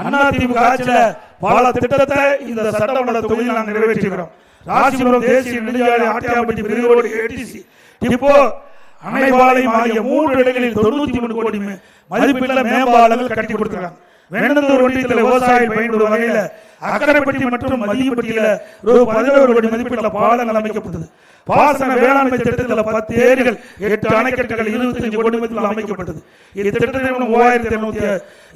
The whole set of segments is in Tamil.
அண்ணா திமுக ஆட்சியில பல திட்டத்தை இந்த சட்டமன்ற தொகுதியில் நாங்கள் நிறைவேற்றுகிறோம் ராசிபுரம் தேசிய நெடுஞ்சாலை ஆட்டியாம்பட்டி பிரிவோடு ஏடிசி இப்போ அணைபாளையம் ஆகிய மூன்று இடங்களில் தொண்ணூத்தி மூணு கோடி மதிப்பில் மேம்பாலங்கள் கட்டி கொடுத்துருக்காங்க. வேணந்தூர் ஒன்றியத்தில் விவசாயிகள் பயன்படும் வகையில் அக்கரைப்பட்டி மற்றும் மதியப்பட்டியில் ரூபாய் பதினோரு கோடி மதிப்பீட்டுல பாலங்கள் அமைக்கப்பட்டது. பாசன வேளாண்மை திட்டத்தில் பத்து ஏரிகள் எட்டு அணைக்கட்டுகள் இருபத்தஞ்சு கோடி மதிப்பில் அமைக்கப்பட்டது இத்திட்டத்தில் மூவாயிரத்தி இருநூத்தி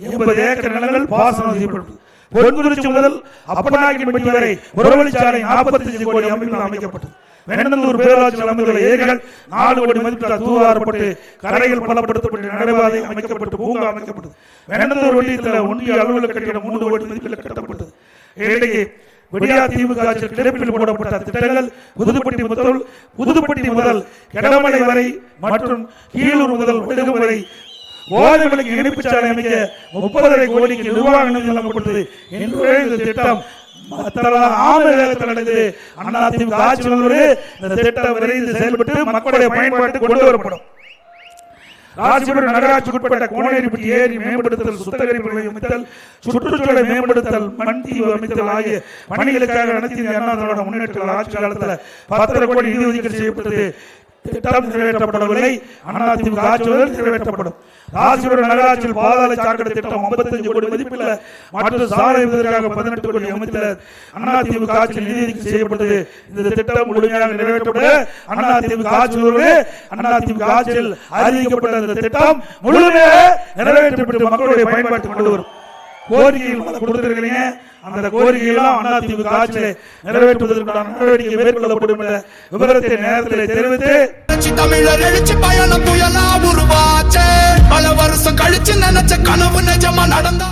எண்பது ஏக்கர் நிலங்கள் பாசனம் செய்யப்பட்டது. பொன்குறிச்சி முதல் அப்பநாயக்கன்பட்டி வரை உறவழிச்சாலை நாற்பத்தி அஞ்சு கோடி அமைப்பில் அமைக்கப்பட்டது. வெண்ணந்தூர் பேராட்சியில் அமைந்துள்ள ஏரிகள் நாலு கோடி மதிப்பில் தூவாரப்பட்டு கரைகள் பலப்படுத்தப்பட்டு நடைபாதை அமைக்கப்பட்டு பூங்கா அமைக்கப்பட்டது. வெண்ணந்தூர் ஒன்றியத்தில் ஒன்றிய அலுவலக கட்டிடம் மூன்று கோடி மதிப்பில் கட்டப்பட்டது. இடையே விடியா திமுக ஆட்சியில் கிடப்பில் போடப்பட்ட திட்டங்கள் புதுப்பட்டி முதல் புதுப்பட்டி முதல் கடமலை வரை மற்றும் கீழூர் முதல் விடுகு வரை ஓதவிலைக்கு இணைப்பு சாலை அமைக்க முப்பதரை கோடிக்கு நிர்வாக நிதி வழங்கப்பட்டது என்று இந்த திட்டம். மத்தள- ஆமை ஆட்சி இந்த திட்டம் விரைந்து செயல்பட்டு மக்களுடைய பயன்பாட்டுக்கு கொண்டு வரப்படும். ராசிபுரம் நகராட்சிக்குட்பட்ட கோனேரிப்பட்டி ஏரி மேம்படுத்தல் சுத்தகரிப்பு அமைத்தல் சுற்றுச்சூழலை மேம்படுத்தல் மண் தீவு அமைத்தல் ஆகிய பணிகளுக்காக நடத்திய இந்திய அண்ணா முன்னேற்ற ஆட்சி காலத்தில் பத்தரை கோடி நிதி ஒதுக்கீடு செய்யப்பட்டது. திட்டம் நிறைவேற்றப்படவில்லை. அதிமுக ஆட்சியுடன் நிறைவேற்றப்படும். ராசிபுரம் நகராட்சியில் பாதாள சாக்கடை திட்டம் 55 கோடி மதிப்பில் மற்ற சாலை விதற்காக பதினெட்டு கோடி அமைத்தல் அதிமுக ஆட்சியில் நிதி ஒதுக்கீடு செய்யப்பட்டது. இந்த திட்டம் முழுமையாக நிறைவேற்றப்பட அதிமுக ஆட்சியில் அதிமுக ஆட்சியில் அறிவிக்கப்பட்ட இந்த திட்டம் முழுமையாக நிறைவேற்றப்பட்டு மக்களுடைய பயன்பாட்டு கொண்டு வரும். கோரிக்கைகள் கொடுத்திருக்கிறீங்க. அந்த கோரிக்கையெல்லாம் அதிமுக ஆட்சியில் நிறைவேற்றுவதற்கான நடவடிக்கை மேற்கொள்ளப்படும் என்ற விவரத்தை நேரத்தில் தெரிவித்து தமிழர் எழுச்சி பயணம் புயலா உருவாச்சே. பல வருஷம் கழிச்சு நினைச்ச கனவு நிஜமா நடந்தா